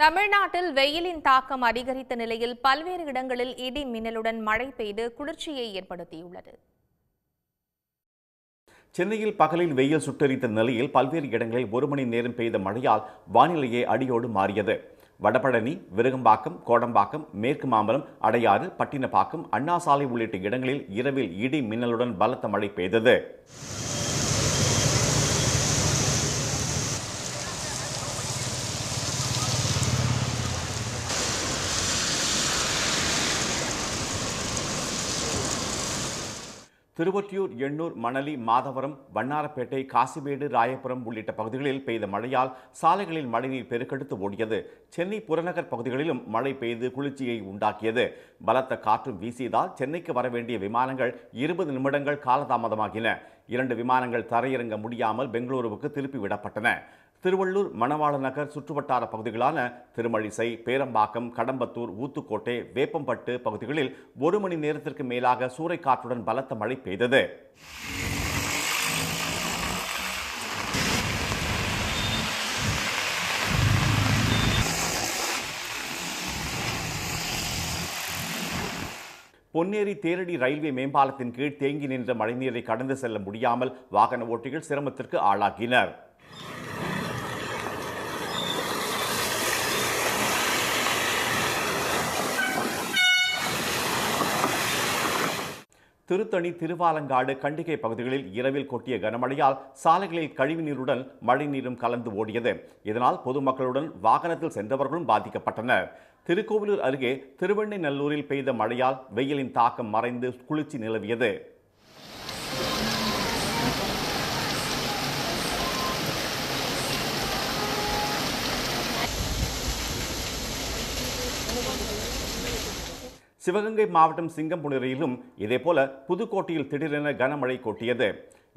தமிழ்நாட்டில் வெயிலின் தாக்கம் அதிகரித்த நிலையில் பல்வேறு இடங்களில் இடி மின்னலுடன் மழை பெய்து குளிர்ச்சியை ஏற்படுத்தியுள்ளது. சென்னையில் பகலில் வெயில் சுட்டெரித்த நிலையில் பல்வேறு இடங்களில் ஒரு மணி நேரம் பெய்த மழையால் வானிலையே அடியோடு மாறியது. வடபழனி விருகம்பாக்கம் கோடம்பாக்கம் மேற்கு மாம்பலம் அடையாறு பட்டினப்பாக்கம் அண்ணா சாலை உள்ளிட்ட இடங்களில் இரவில் இடி மின்னலுடன் பலத்த மழை பெய்தது. திருவொற்றியூர் எண்ணூர் மணலி மாதவரம் வண்ணாரப்பேட்டை காசிமேடு ராயபுரம் உள்ளிட்ட பகுதிகளில் பெய்த மழையால் சாலைகளில் மழைநீர் பெருக்கெடுத்து ஓடியது. சென்னை புறநகர் பகுதிகளிலும் மழை பெய்து குளிர்ச்சியை உண்டாக்கியது. பலத்த காற்றும் வீசியதால் சென்னைக்கு வர வேண்டிய விமானங்கள் இருபது நிமிடங்கள் காலதாமதமாகின. இரண்டு விமானங்கள் தரையிறங்க முடியாமல் பெங்களூருவுக்கு திருப்பி விடப்பட்டன. திருவள்ளூர் மணவாள நகர் சுற்றுவட்டார பகுதிகளான திருமழிசை பேரம்பாக்கம் கடம்பத்தூர் ஊத்துக்கோட்டை வேப்பம்பட்டு பகுதிகளில் ஒரு மணி நேரத்திற்கு மேலாக சூறைக்காற்றுடன் பலத்த மழை பெய்தது. பொன்னேரி தேரடி ரயில்வே மேம்பாலத்தின் கீழ் தேங்கி நின்ற மழைநீரை கடந்து செல்ல முடியாமல் வாகன ஓட்டிகள் சிரமத்திற்கு ஆளாகினர். திருத்தணி திருவாலங்காடு கண்டிகை பகுதிகளில் இரவில் கொட்டிய கனமழையால் சாலைகளில் கழிவுநீருடன் மழைநீரும் கலந்து ஓடியது. இதனால் பொதுமக்களுடன் வாகனத்தில் சென்றவர்களும் பாதிக்கப்பட்டனர். திருக்கோவிலூர் அருகே திருவெண்ணைநல்லூரில் பெய்த மழையால் வெயிலின் தாக்கம் மறைந்து குளிர்ச்சி நிலவியது. சிவகங்கை மாவட்டம் சிங்கம்புணரியிலும் இதேபோல புதுக்கோட்டையில் திடீரென கனமழை கொட்டியது.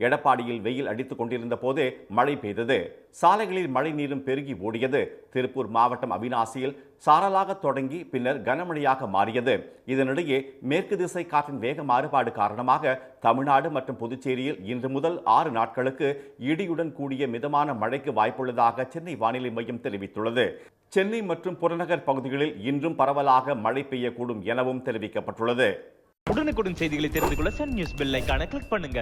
எடப்பாடியில் வெயில் அடித்துக் கொண்டிருந்த போதே மழை பெய்தது. சாலைகளில் மழை நீரும் பெருகி ஓடியது. திருப்பூர் மாவட்டம் அவினாசியில் சாரலாக தொடங்கி பின்னர் கனமழையாக மாறியது. இதனிடையே மேற்கு திசை காற்றின் வேக மாறுபாடு காரணமாக தமிழ்நாடு மற்றும் புதுச்சேரியில் இன்று முதல் ஆறு நாட்களுக்கு இடியுடன் கூடிய மிதமான மழைக்கு வாய்ப்புள்ளதாக சென்னை வானிலை மையம் தெரிவித்துள்ளது. சென்னை மற்றும் புறநகர் பகுதிகளில் இன்றும் பரவலாக மழை பெய்யக்கூடும் எனவும் தெரிவிக்கப்பட்டுள்ளது. உடனுக்குடன் செய்திகளை தெரிந்து கொள்ள சன் நியூஸ் பெல் ஐகானை கிளிக் பண்ணுங்க.